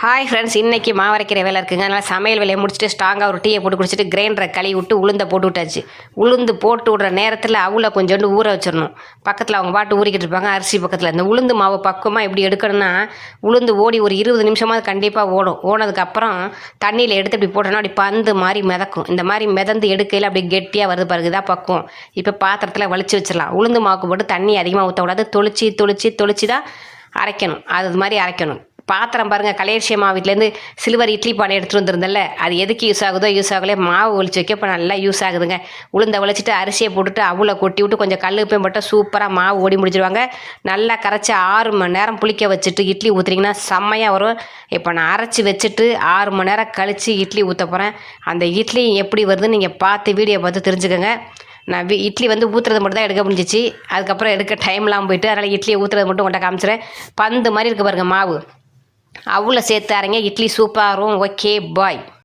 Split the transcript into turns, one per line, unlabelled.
Hi friends இன்றைக்கி மாவரைக்கிற வேலை இருக்குங்க. அதனால் சமையல் வேலையை முடிச்சுட்டு ஸ்ட்ராங்காக ஒரு டீயை போட்டு குடிச்சிட்டு கிரைண்டரை கழுவி விட்டு உளுந்தை போட்டு விட்டாச்சு. உளுந்து போட்டு விடுற நேரத்தில் அவளை கொஞ்சோண்டு ஊற வச்சிடணும். பக்கத்தில் அவங்க பாட்டு ஊறிக்கிட்டு இருப்பாங்க அரிசி பக்கத்தில். இந்த உளுந்து மாவு பக்குவமாக எப்படி எடுக்கணும்னா உளுந்து ஓடி ஒரு இருபது நிமிஷமாவது கண்டிப்பாக ஓடும். ஓனதுக்கப்புறம் தண்ணியில் எடுத்து இப்படி போட்டோன்னா அப்படி பந்து மாதிரி மிதக்கும். இந்த மாதிரி மிதந்து எடுக்கையில் அப்படி கெட்டியாக வருது பாருங்க இதான் பக்குவம். இப்போ பாத்திரத்தில் வலிச்சு வச்சிடலாம். உளுந்து மாவுக்கு போட்டு தண்ணி அதிகமாக ஊற்றக்கூடாது தொளிச்சு தொளிச்சு தொளிச்சு தான் அரைக்கணும். அது மாதிரி அரைக்கணும். பாத்திரம் பாருங்கள் கலேஷியம்மா வீட்டிலேருந்து சில்வர் இட்லி பானை எடுத்துகிட்டு வந்திருந்தேன்ல அது எதுக்கு யூஸ் ஆகுதோ யூஸ் ஆகலையே மாவு ஒழிச்சு வைக்க இப்போ நல்லா யூஸ் ஆகுதுங்க. உளுந்த ஒழிச்சிட்டு அரிசியை போட்டுட்டு அவளை கொட்டி விட்டு கொஞ்சம் கல் உப்பையும் போட்டால் சூப்பராக மாவு ஓடி முடிச்சிடுவாங்க நல்லா கரைச்சி ஆறு மணி நேரம் புளிக்க வச்சுட்டு இட்லி ஊற்றுறீங்கன்னா செம்மையாக வரும். இப்போ நான் அரைச்சி வச்சுட்டு ஆறு மணி நேரம் கழித்து இட்லி ஊற்ற போகிறேன் அந்த இட்லி எப்படி வருதுன்னு நீங்கள் பார்த்து வீடியோ பார்த்து தெரிஞ்சுக்கோங்க. நான் வி- இட்லி வந்து ஊற்றுறது மட்டும் தான் எடுக்க முடிஞ்சிச்சு. அதுக்கப்புறம் எடுக்க டைம்லாம் போயிட்டு அதனால் இட்லியை ஊற்றுறது மட்டும் கொண்ட காமிச்சிடுறேன் பந்து மாதிரி இருக்க பாருங்கள் மாவு. அவ்வளோ சேர்த்து அரைங்க. இட்லி சூப்பராக வரும் ஓகே பாய்